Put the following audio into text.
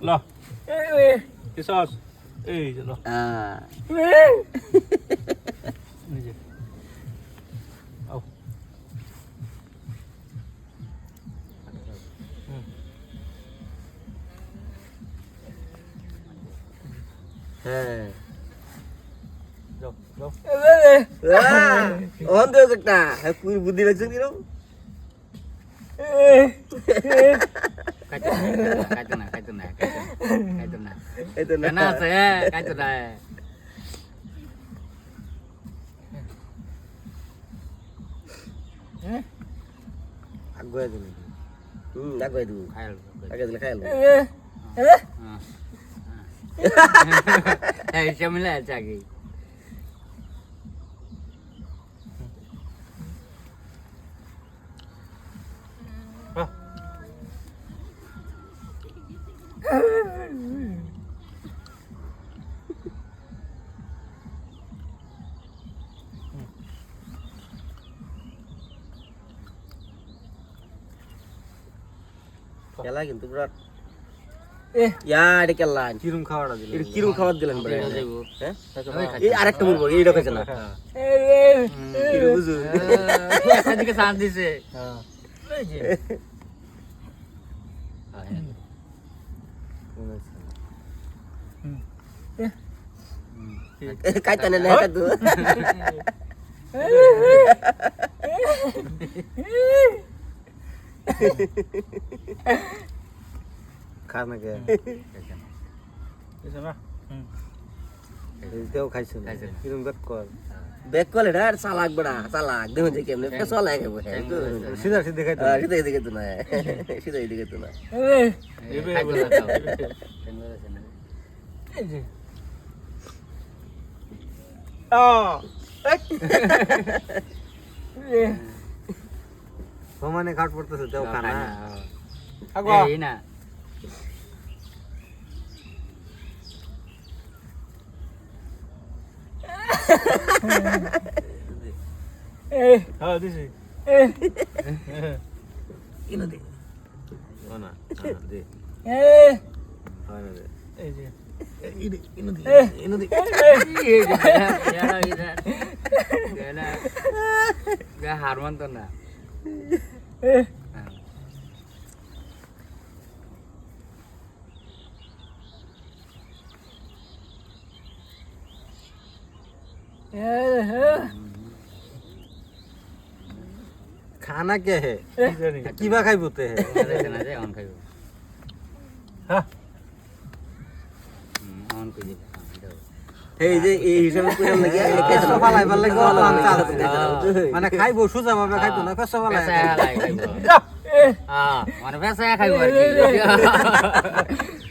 ল কি সস এই যে ল এই হ্যাঁ যাও যাও আহ, অন দেখ একটা পুরো বুদ্ধি লাগছে কিরম খাইতো না খাইতো না খাইতো না এই তো কেন না আছে খাইতো না আগুয়ে দিন হুম আগুয়ে দিব খাইল আগে দিলে খাইল এই চমিলা আছে আগে খেলা কিন্তু বিরাট ইয়া এটা খেলা কিরম খাওয়াটা দিলে এটা কিরম খাবার দিলেন বড় যাইব হ্যাঁ? এই বলব এইটা খাইছে না। কিরম বুঝু? এদিকে সাথ দিছে। হ্যাঁ। এই যে। না না খাইতো খা না কে কিছু না হুম তেও খাইছে না খাইছে না। কিরম বেট কর ব্যাক কলে রে চালাক বড়া চালাক। দেখুন যে কেমনে পেছলা লাগে বসে সিধা সিধা খাইতে আহ, সিধা এদিকে তো না সিধা এদিকে তো না এবে। খাইতো এবে না। এই যে সমানে খাট পড়তেছে তেও খা না আগো এই না হ্যাঁ দিছি ও না হ্যাঁ, দে হয় না দে এই যে হার মানতো না খানা কে হে কি জানি কিবা খাইবতে হে অন খাইব হ্যাঁ অন কই এই যে এই হিসাবে করে লাগে পেছনে ফালাইবার লাগে অলপ চাল মানে খাইবো সোজা ভাবে খাইতো না ফালাই মানে খাইব আর কি